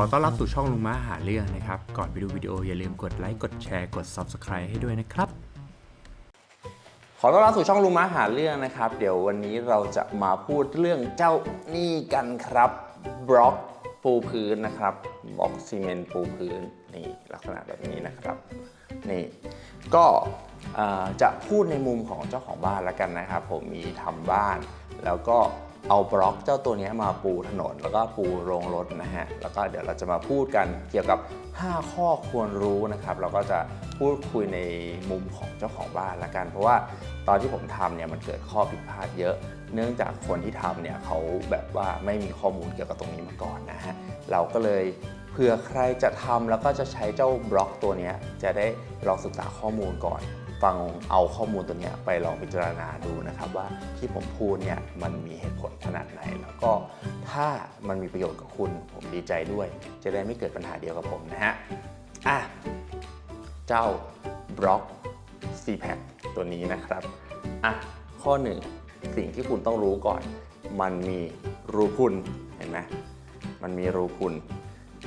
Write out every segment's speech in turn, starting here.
อต้อนรับสู่ช่องลุงม้าหาเรื่องนะครับ ก่อนไปดูวิดีโออย่าลืมกดไลค์ กดแชร์ กด Subscribe ให้ด้วยนะครับ ขอต้อนรับสู่ช่องลุงม้าหาเรื่องนะครับ เดี๋ยววันนี้เราจะมาพูดเรื่องเจ้านี่กันครับ บล็อกปูพื้นนะครับ บล็อกซีเมนต์ปูพื้นนี่ลักษณะแบบนี้นะครับนี่ก็จะพูดในมุมของเจ้าของบ้านแล้วกันนะครับ ผมมีทำบ้านแล้วก็ เอาบล็อกเจ้าตัวนี้มาปูถนน แล้วก็ปูโรงรถนะฮะ แล้วก็เดี๋ยวเราจะมาพูดกันเกี่ยวกับ 5 ข้อควรรู้นะครับ เราก็จะพูดคุยในมุมของเจ้าของบ้านละกัน เพราะว่าตอนที่ผมทำเนี่ยมันเกิดข้อผิดพลาดเยอะ เนื่องจากคนที่ทำเนี่ยเขาแบบว่าไม่มีข้อมูลเกี่ยวกับตรงนี้มาก่อนนะฮะ เราก็เลยเผื่อใครจะทำแล้วก็จะใช้เจ้าบล็อกตัวนี้จะได้ลองศึกษาข้อมูลก่อน ฟังเอาข้อมูลตัวนี้ไปลองพิจารณาดูนะครับว่าที่ผมพูดเนี่ยมันมีเหตุผลขนาดไหน แล้วก็ถ้ามันมีประโยชน์กับคุณผมดีใจด้วย จะได้ไม่เกิดปัญหาเดียวกับผมนะฮะอะเจ้าบล็อก c p a c ตัวนี้นะครับอะข้อหนึ่งสิ่งที่คุณต้องรู้ก่อน มันมีรูพุนเห็นไหมมันมีรูพุน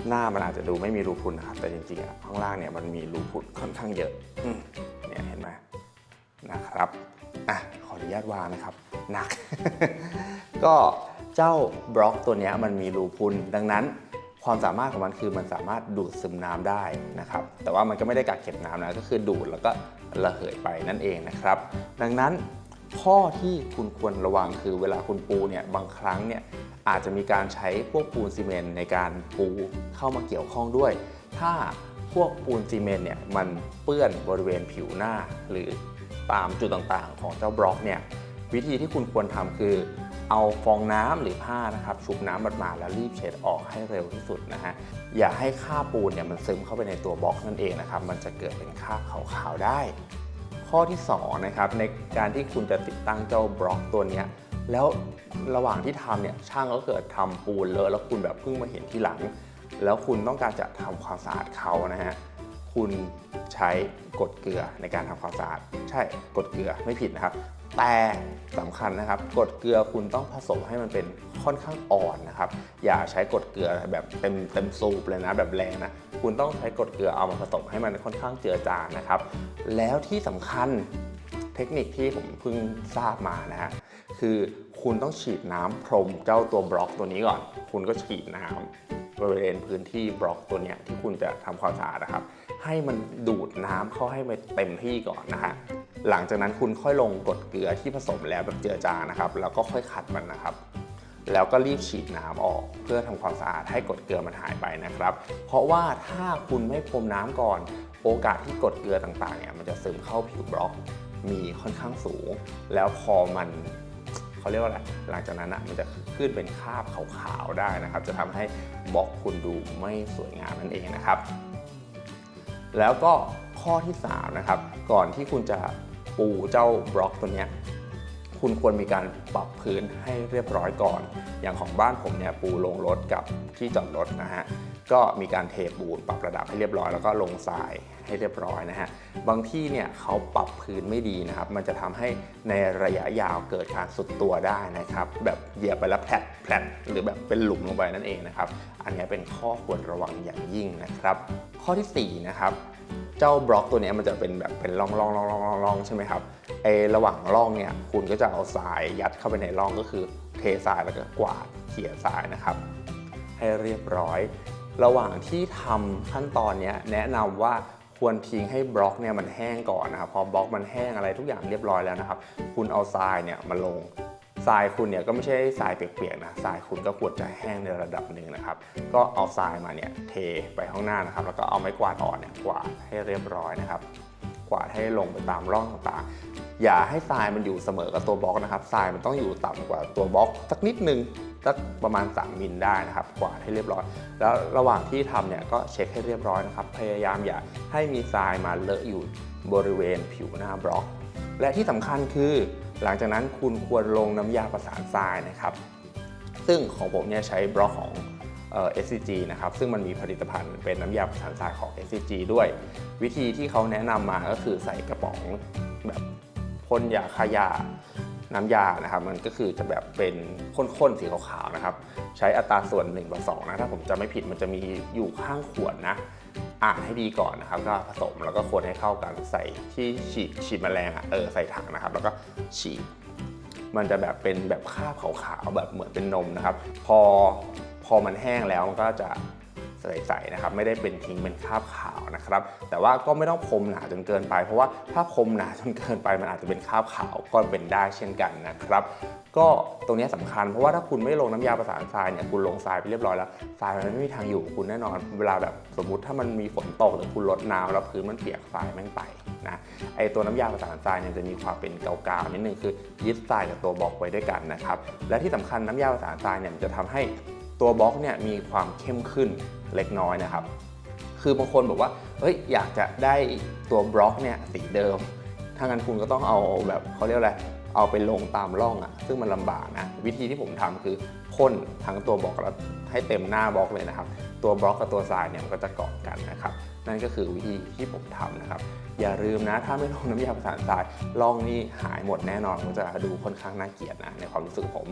หน้ามันอาจจะดูไม่มีรูพุนนะครับ แต่จริงๆอะข้างล่างเนี่ยมันมีรูพุนค่อนข้างเยอะ นะครับอะขออนุญาตวางนะครับหนัก ก็เจ้าบล็อกตัวนี้มันมีรูพุนดังนั้นความสามารถของมันคือมันสามารถดูดซึมน้ำได้นะครับ แต่ว่ามันก็ไม่ได้กักเก็บน้ำนะก็คือดูดแล้วก็ระเหยไปนั่นเองนะครับ ดังนั้นข้อที่คุณควรระวังคือเวลาคุณปูเนี่ยบางครั้งเนี่ยอาจจะมีการใช้พวกปูนซีเมนต์ในการปูเข้ามาเกี่ยวข้องด้วย ถ้าพวกปูนซีเมนต์เนี่ยมันเปื้อนบริเวณผิวหน้าหรือ ตามจุดต่างๆ ของเจ้าบล็อกเนี่ยวิธีที่คุณควรทำคือ เอาฟองน้ำหรือผ้านะครับชุบน้ำมาๆแล้วรีบเช็ดออกให้เร็วที่สุดนะฮะอย่าให้คราบปูนเนี่ยมันซึมเข้าไปในตัวบล็อกนั่นเองนะครับมันจะเกิดเป็นคราบขาวๆได้ ข้อที่2นะครับในการที่คุณจะติดตั้งเจ้าบล็อกตัวนี้แล้วระหว่างที่ทำเนี่ยช่างก็เกิดทำปูนเลอะแล้วคุณแบบเพิ่งมาเห็นทีหลัง แล้วคุณต้องการจะทำความสะอาดเขานะฮะ คุณใช้กรดเกลือในการทำความสะอาดใช่กรดเกลือไม่ผิดนะครับ แต่สำคัญนะครับกรดเกลือคุณต้องผสมให้มันเป็นค่อนข้างอ่อนนะครับ อย่าใช้กรดเกลือแบบเต็มเต็มสูบเลยนะแบบแรงนะคุณต้องใช้กรดเกลือเอามาผสมให้มันค่อนข้างเจือจางนะครับ แล้วที่สำคัญเทคนิคที่ผมเพิ่งทราบมานะฮะคือคุณต้องฉีดน้ำพรมเจ้าตัวบล็อกตัวนี้ก่อน คุณก็ฉีดน้ำบริเวณพื้นที่บล็อกตัวเนี้ยที่คุณจะทำความสะอาดนะครับ ให้มันดูดน้ำเข้าให้มันเต็มที่ก่อนนะฮะหลังจากนั้นคุณค่อยลงกดเกลือที่ผสมแล้วแบบเจือจางนะครับ แล้วก็ค่อยขัดมันนะครับ แล้วก็รีบฉีดน้ำออก เพื่อทำความสะอาดให้กดเกลือมันหายไปนะครับ เพราะว่าถ้าคุณไม่พรมน้ำก่อน โอกาสที่กดเกลือต่างๆเนี่ยมันจะซึมเข้าผิวบล็อกมีค่อนข้างสูง แล้วพอมันเขาเรียกว่าอะไรหลังจากนั้นนะมันจะขึ้นเป็นคราบขาวๆได้นะครับ จะทำให้บล็อกคุณดูไม่สวยงามนั่นเองนะครับ แล้วก็ข้อที่3นะครับก่อนที่คุณจะปูเจ้าบล็อกตัวเนี้ยคุณควรมีการปรับพื้นให้เรียบร้อยก่อน อย่างของบ้านผมเนี่ยปูลงรถกับที่จอดรถนะฮะ ก็มีการเทปูนปรับระดับให้เรียบร้อยแล้วก็ลงทรายให้เรียบร้อยนะฮะบางที่เนี่ยเขาปรับพื้นไม่ดีนะครับ มันจะทำให้ในระยะยาวเกิดการสุดตัวได้นะครับ แบบเหยียบไปแล้วแผลแผลดหรือแบบเป็นหลุมลงไปนั่นเองนะครับ อันนี้เป็นข้อควรระวังอย่างยิ่งนะครับ ข้อทีสี่4นะครับเจ้าบล็อกตัวนี้มันจะเป็นแบบเป็นร่องร่องร่องร่องร่องร่องใช่ไหมครับไอระหว่างร่องเนี่ยคุณก็จะเอาทรายยัดเข้าไปในร่องก็คือเททรายแล้วก็กวาดเขี่ยทรายนะครับ ให้เรียบร้อย ระหว่างที่ทำขั้นตอนนี้แนะนำว่าควรทิ้งให้บล็อกเนี่ยมันแห้งก่อนนะครับพอบล็อกมันแห้งอะไรทุกอย่างเรียบร้อยแล้วนะครับ คุณเอาทรายเนี่ยมาลงทรายคุณเนี่ยก็ไม่ใช่ทรายเปียกๆนะทรายคุณก็ควรจะแห้งในระดับหนึ่งนะครับ ก็เอาทรายมาเนี่ยเทไปข้างหน้านะครับ แล้วก็เอาไม้กวาดอ่อนเนี่ยกวาดให้เรียบร้อยนะครับ กวาดให้ลงไปตามร่องต่างๆ อย่าให้ทรายมันอยู่เสมอกับตัวบล็อกนะครับทรายมันต้องอยู่ต่ำกว่าตัวบล็อกสักนิดนึงสักประมาณ 3มิลได้นะครับ กวาดให้เรียบร้อย แล้วระหว่างที่ทำเนี่ยก็เช็คให้เรียบร้อยนะครับ พยายามอย่าให้มีทรายมาเลอะอยู่บริเวณผิวหน้าบล็อก และที่สำคัญคือ หลังจากนั้นคุณควรลงน้ำยาประสานทรายนะครับ ซึ่งของผมเนี่ยใช้บล็อกของ เอ่อ SCG นะครับซึ่งมันมีผลิตภัณฑ์เป็นน้ำยาประสานทรายของ SCG ด้วย วิธีที่เขาแนะนำมาก็คือใส่กระป๋องแบบพ่นยาฆ่าหญ้าน้ำยานะครับ มันก็คือจะแบบเป็นข้นๆสีขาวๆนะครับ ใช้อัตราส่วน1ต่อ2นะถ้าผมจะไม่ผิดมันจะมีอยู่ข้างขวดนะ อ่านให้ดีก่อนนะครับ ก็ผสมแล้วก็คนให้เข้ากันใส่ที่ฉีดฉีดแมลงอะเออใส่ถังนะครับ แล้วก็ฉีดมันจะแบบเป็นแบบคราบขาวๆแบบเหมือนเป็นนมนะครับ พอ พอมันแห้งแล้วมันก็จะใสๆนะครับไม่ได้เป็นทิ้งเป็นคราบขาวนะครับ แต่ว่าก็ไม่ต้องพรมหนาจนเกินไป เพราะว่าถ้าพรมหนาจนเกินไปมันอาจจะเป็นคราบขาวก็เป็นได้เช่นกันนะครับ ก็ตรงนี้สำคัญเพราะว่าถ้าคุณไม่ลงน้ำยาประสานทรายเนี่ยคุณลงทรายไปเรียบร้อยแล้วทรายมันไม่มีทางอยู่คุณแน่นอน เวลาแบบสมมุติถ้ามันมีฝนตกหรือคุณลดน้ำแล้วพื้นมันเปียกทรายแม่งไปนะไอตัวน้ำยาประสานทรายเนี่ยจะมีความเป็นเกาๆนิดนึงคือยึดทรายกับตัวบอกไว้ด้วยกันนะครับและที่สำคัญน้ำยาประสานทรายเนี่ยมันจะทำให้ ตัวบล็อกเนี่ยมีความเข้มขึ้นเล็กน้อยนะครับ คือบางคนบอกว่าเฮ้ยอยากจะได้ตัวบล็อกเนี่ยสีเดิม ถ้างั้นคุณก็ต้องเอาแบบเขาเรียกอะไรเอาไปลงตามร่องอะ่ะ ซึ่งมันลำบากนะ วิธีที่ผมทำคือพ่นทั้งตัวบล็อกแล้วให้เต็มหน้าบล็อกเลยนะครับ ตัวบล็อกกับตัวทรายเนี่ยมันก็จะเกาะกันนะครับ นั่นก็คือวิธีที่ผมทำนะครับ อย่าลืมนะ ถ้าไม่ลงน้ำยาประสานทรายร่องนี่หายหมดแน่นอนมันจะดูค่อนข้างน่าเกลียดนะในความรู้สึกผม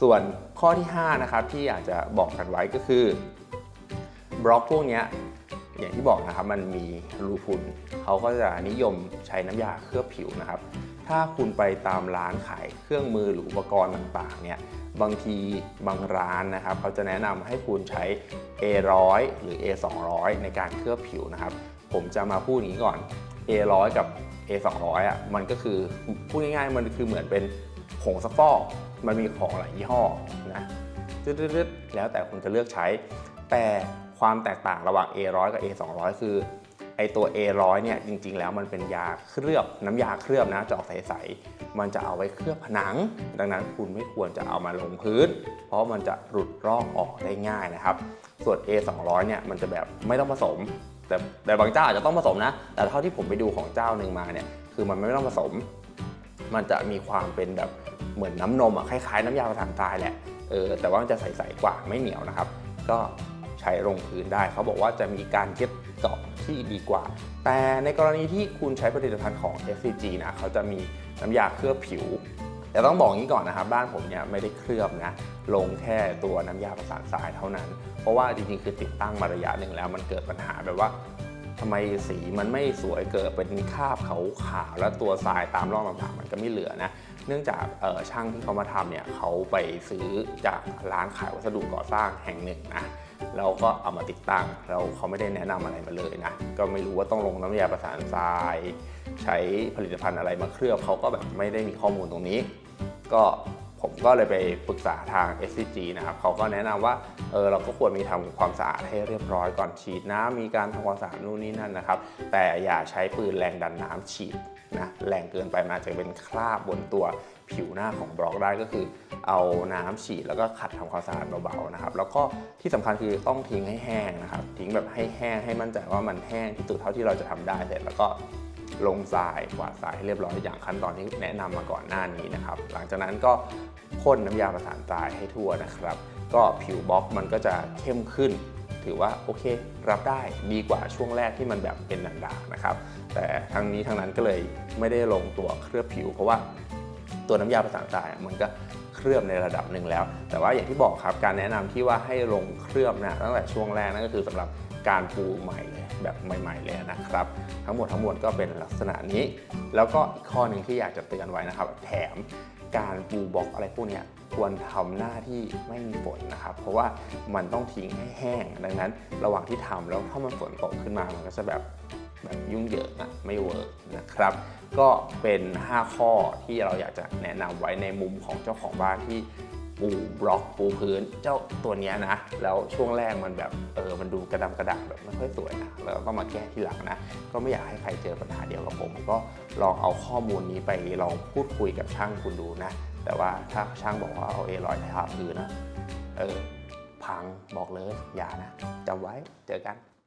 ส่วนข้อที่ 5 นะครับที่อยากจะบอกกันไว้ก็คือบล็อกพวกนี้อย่างที่บอกนะครับมันมีรูพุนเขาก็จะนิยมใช้น้ำยาเคลือบผิวนะครับ ถ้าคุณไปตามร้านขายเครื่องมือหรืออุปกรณ์ต่างๆเนี่ยบางทีบางร้านนะครับเขาจะแนะนำให้คุณใช้ A100 หรือ A200 ในการเคลือบผิวนะครับ ผมจะมาพูดอย่างนี้ก่อน A100 กับ A200 อะมันก็คือพูดง่ายๆมันคือเหมือนเป็น ผงซักฟอกมันมีของหลายยี่ห้อนะตึ๊ดๆแล้วแต่คุณจะเลือกใช้ แต่ความแตกต่างระหว่าง A100 กับ A200 คือไอตัว A100 เนี่ยจริงๆ แล้วมันเป็นยาเคลือบน้ำยาเคลือบนะจะออกใสๆมันจะเอาไว้เคลือบผนัง ดังนั้นคุณไม่ควรจะเอามาลงพื้น เพราะมันจะหลุดร่อกออกได้ง่ายนะครับ ส่วน A200 เนี่ยมันจะแบบไม่ต้องผสม แต่แต่บางเจ้าอาจจะต้องผสมนะ แต่เท่าที่ผมไปดูของเจ้าหนึ่งมาเนี่ยคือมันไม่ต้องผสม มันจะมีความเป็นแบบเหมือนน้ำนมอะคล้ายๆ น้ำยาประสานทรายแหละเออแต่ว่ามันจะใสๆกว่าไม่เหนียวนะครับ ก็ใช้ลงพื้นได้ เขาบอกว่าจะมีการเก็บเกาะที่ดีกว่า แต่ในกรณีที่คุณใช้ผลิตภัณฑ์ของ SCG นะเขาจะมีน้ำยาเคลือบผิวแต่ต้องบอกงี้ก่อนนะครับ บ้านผมเนี่ยไม่ได้เคลือบนะ ลงแค่ตัวน้ำยาประสานทรายเท่านั้น เพราะว่าจริงๆ คือติดตั้งมาระยะหนึ่งแล้วมันเกิดปัญหาแบบว่า ทำไมสีมันไม่สวยเกิดเป็นคราบขาวๆแล้วตัวทรายตามร่องต่างๆ มันก็ไม่เหลือนะ เนื่องจากช่างที่เขามาทำเนี่ยเขาไปซื้อจากร้านขายวัสดุก่อสร้างแห่งหนึ่งนะแล้วก็เอามาติดตั้งแล้วเขาไม่ได้แนะนำอะไรมาเลยนะก็ไม่รู้ว่าต้องลงน้ำยาประสานทราย ใช้ผลิตภัณฑ์อะไรมาเคลือบเขาก็แบบไม่ได้มีข้อมูลตรงนี้ ก็ ผมก็เลยไปปรึกษาทาง SCG นะครับเขาก็แนะนำว่าเออเราก็ควรมีทำความสะอาดให้เรียบร้อยก่อนฉีดน้ำมีการทำความสะอาดนู่นนี่นั่นนะครับ แต่อย่าใช้ปืนแรงดันน้ำฉีดนะแรงเกินไปมันอาจะเป็นคราบบนตัวผิวหน้าของบล็อกได้ก็คือ เอาน้ำฉีดแล้วก็ขัดทำความสะอาดเบาๆนะครับ แล้วก็ที่สำคัญคือต้องทิ้งให้แห้งนะครับ ทิ้งแบบให้แห้งให้มั่นใจว่ามันแห้งที่สุดเท่าที่เราจะทำได้เสร็จแล้วก็ ลงทรายกวาดทรายให้เรียบร้อยอย่างขั้นตอนที่แนะนำมาก่อนหน้านี้นะครับ หลังจากนั้นก็พ่นน้ำยาประสานทรายให้ทั่วนะครับ ก็ผิวบล็อกมันก็จะเข้มขึ้น ถือว่าโอเค รับได้ดีกว่าช่วงแรกที่มันแบบเป็นด่างๆนะครับ แต่ทั้งนี้ทั้งนั้นก็เลยไม่ได้ลงตัวเคลือบผิว เพราะว่าตัวน้ำยาประสานทรายมันก็เคลือบในระดับหนึ่งแล้ว แต่ว่าอย่างที่บอกครับการแนะนำที่ว่าให้ลงเคลือบนะตั้งแต่ช่วงแรกนั่นก็คือสำหรับ การปูใหม่เลยแบบใหม่ ๆ เลยนะครับ ทั้งหมดทั้งมวลก็เป็นลักษณะนี้ แล้วก็อีกข้อหนึ่งที่อยากจะเตือนไว้นะครับ แถมการปูบล็อกอะไรพวกเนี้ยควรทำหน้าที่ไม่มีฝนนะครับ เพราะว่ามันต้องทิ้งให้แห้ง ดังนั้นระหว่างที่ทำแล้วถ้ามันฝนตกขึ้นมามันก็จะแบบแบบยุ่งเหยิงอะไม่เวิร์กนะครับ ก็เป็น 5 ข้อที่เราอยากจะแนะนำไว้ในมุมของเจ้าของบ้านที่ ปูบล็อกปูพื้นเจ้าตัวเนี้ยนะ แล้วช่วงแรกมันแบบเออมันดูกระดำกระด่างแบบไม่ค่อยสวยนะแล้วก็มาแก้ที่หลังนะ ก็ไม่อยากให้ใครเจอปัญหาเดียวกับผม ก็ลองเอาข้อมูลนี้ไปลองพูดคุยกับช่างคุณดูนะ แต่ว่าถ้าช่างบอกว่าเอาเอรอยทาพื้นนะเออพังบอกเลยอย่านะจำไว้เจอกัน